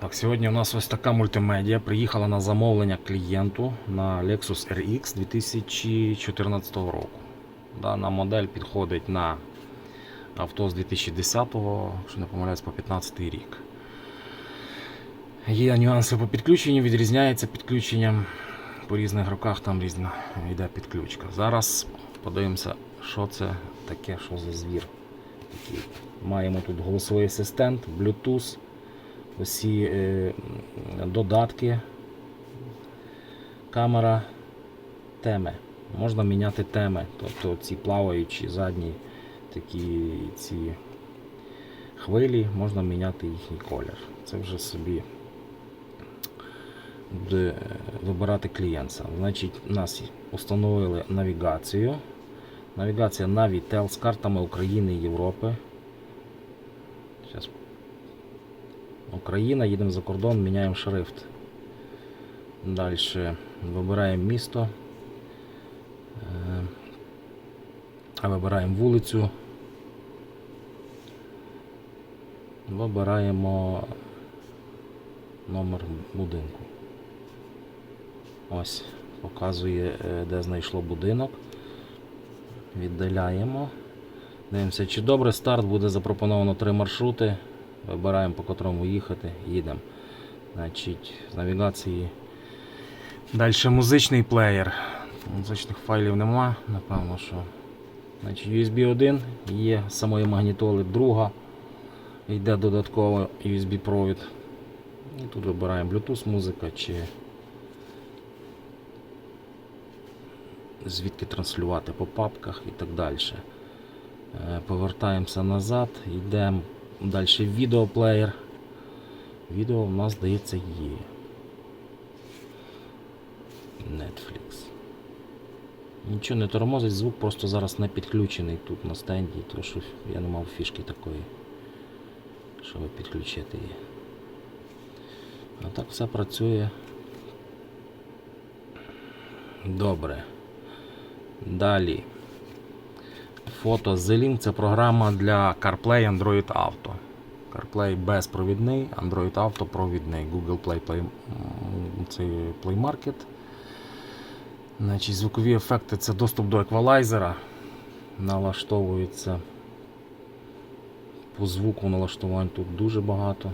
Так, сьогодні у нас ось така мультимедіа. Приїхала на замовлення клієнту на Lexus RX 2014 року. Дана модель підходить на авто з 2010-го, якщо не помиляюсь, по 15 рік. Є нюанси по підключенню, відрізняється підключенням. По різних роках там різна йде підключка. Зараз подивимося, що це таке, що за звір. Такий. Маємо тут голосовий асистент, Bluetooth, усі е, додатки, камера, теми. Можна міняти теми, тобто ці плаваючі задні такі ці хвилі, можна міняти їхній колір. Це вже собі буде вибирати клієнт. Значить, у нас установили навігацію. Навігація Navitel з картами України і Європи. Зараз Україна, їдемо за кордон, міняємо шрифт. Далі вибираємо місто. Е, Вибираємо вулицю. Вибираємо номер будинку. Ось, показує, е, де знайшло будинок. Віддаляємо. Дивимося, чи добре старт буде запропоновано три маршрути. Вибираємо по котрому їхати, їдемо. Значить, з навігації. Далі музичний плеєр. Музичних файлів нема, напевно, що. Значить, USB 1 є самої магнітоли, друга. Йде додатково USB провід. І тут вибираємо Bluetooth музика чи звідки транслювати по папках і так далі. Е, Повертаємося назад, йдемо далі відеоплеєр. Відео у нас здається є. Netflix. Нічого не тормозить, звук просто зараз не підключений тут на стенді, тому що я не мав фішки такої, щоб підключити її. А так все працює. Добре. Далі. Фото Zelim це програма для CarPlay Android Auto. CarPlay безпровідний, Android Auto провідний. Google Play, Play це Play Market. Значить, звукові ефекти це доступ до еквалайзера. Налаштовується по звуку налаштувань тут дуже багато.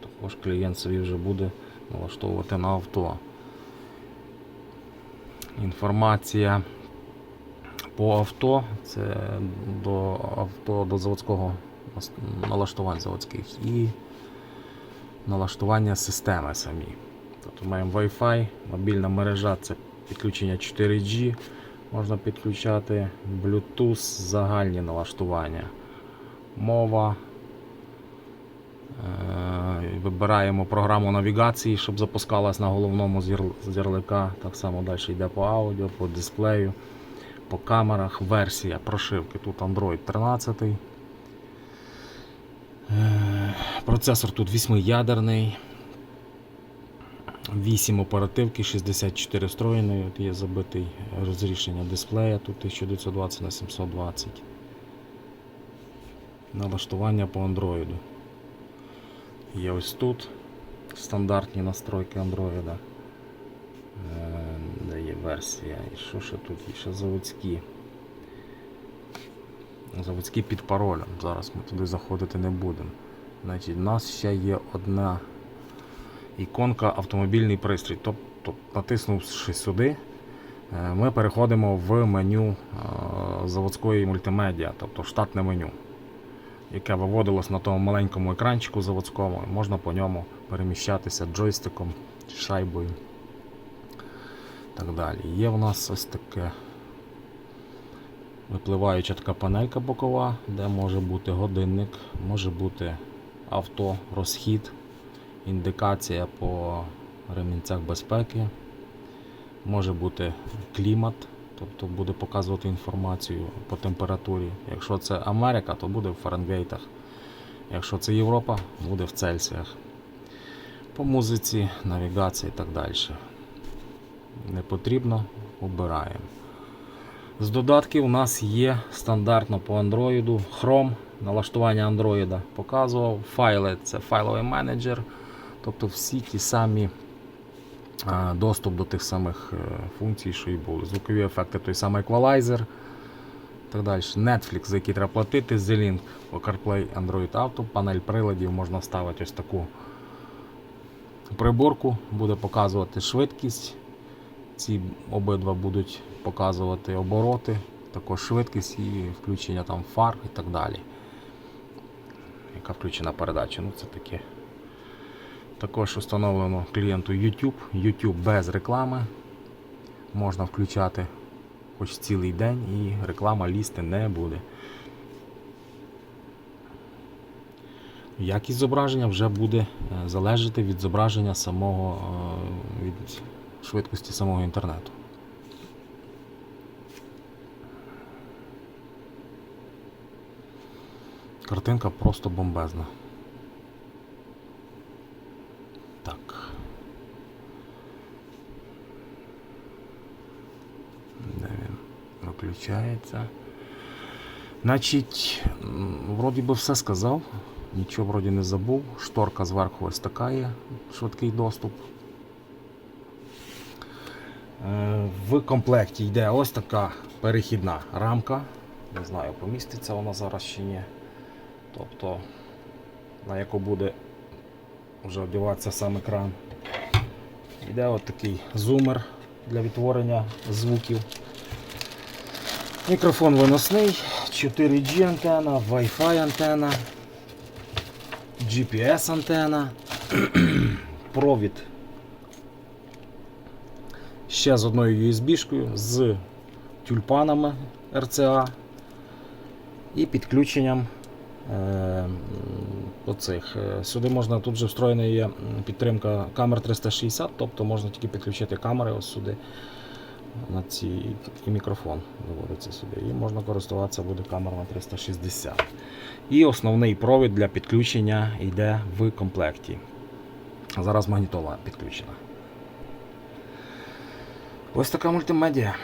Також клієнт собі вже буде налаштовувати на авто. Інформація по авто, це до авто до заводського налаштувань заводських і налаштування системи самі. Тобто маємо Wi-Fi, мобільна мережа це підключення 4G, можна підключати Bluetooth, загальні налаштування, мова. Е, Вибираємо програму навігації, щоб запускалась на головному з яр- з ярлика. Так само далі йде по аудіо, по дисплею, по камерах. Версія прошивки. Тут Android 13. Е, Процесор тут 8-ядерний. 8 оперативки, 64 встроєної. От є забитий розрішення дисплея. Тут 1920 на 720. Налаштування по Android. Є ось тут стандартні настройки Android. Версія. І що ще тут? є? ще заводські. Заводські під паролем. Зараз ми туди заходити не будемо. Значить, у нас ще є одна іконка автомобільний пристрій. Тобто, натиснувши сюди, е, ми переходимо в меню е, заводської мультимедіа, тобто штатне меню яке виводилось на тому маленькому екранчику заводському, можна по ньому переміщатися джойстиком шайбою. Так далі. Є в нас ось таке випливаюча така панелька бокова, де може бути годинник, може бути авто, розхід, індикація по ремінцях безпеки, може бути клімат, тобто буде показувати інформацію по температурі. Якщо це Америка, то буде в Фаренгейтах. Якщо це Європа, буде в Цельсіях. По музиці, навігації і так далі. Не потрібно, обираємо. З додатків у нас є стандартно по Android Chrome, налаштування Android показував. Файли це файловий менеджер. Тобто всі ті самі доступ до тих самих е, функцій, що і були. Звукові ефекти, той самий еквалайзер. Так далі. Netflix, за який треба платити, Z-Link CarPlay Android Auto, панель приладів можна ставити ось таку приборку, буде показувати швидкість. Ці обидва будуть показувати обороти, також швидкість і включення там фар і так далі. Яка включена передача. Ну, це таке. Також встановлено клієнту YouTube. YouTube без реклами. Можна включати хоч цілий день і реклама лізти не буде. Якість зображення вже буде е, залежати від зображення самого, е, від швидкості самого інтернету. Картинка просто бомбезна. Так. Де він виключається? Значить, вроді би все сказав, нічого вроді не забув. Шторка зверху ось така є, швидкий доступ. Е, В комплекті йде ось така перехідна рамка. Не знаю, поміститься вона зараз чи ні. Тобто, на яку буде вже одягатися сам екран. Йде от такий зумер для відтворення звуків. Мікрофон виносний, 4G антена, Wi-Fi антена, GPS антена, провід ще з одною USB-шкою, з тюльпанами RCA і підключенням е, оцих. Е, Сюди можна, тут вже встроєна є підтримка камер 360, тобто можна тільки підключити камери ось сюди. На ці і мікрофон доводиться сюди. І можна користуватися буде камера на 360. І основний провід для підключення йде в комплекті. Зараз магнітола підключена. Ось така мультимедіа.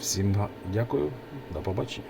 Всім дякую, до побачення.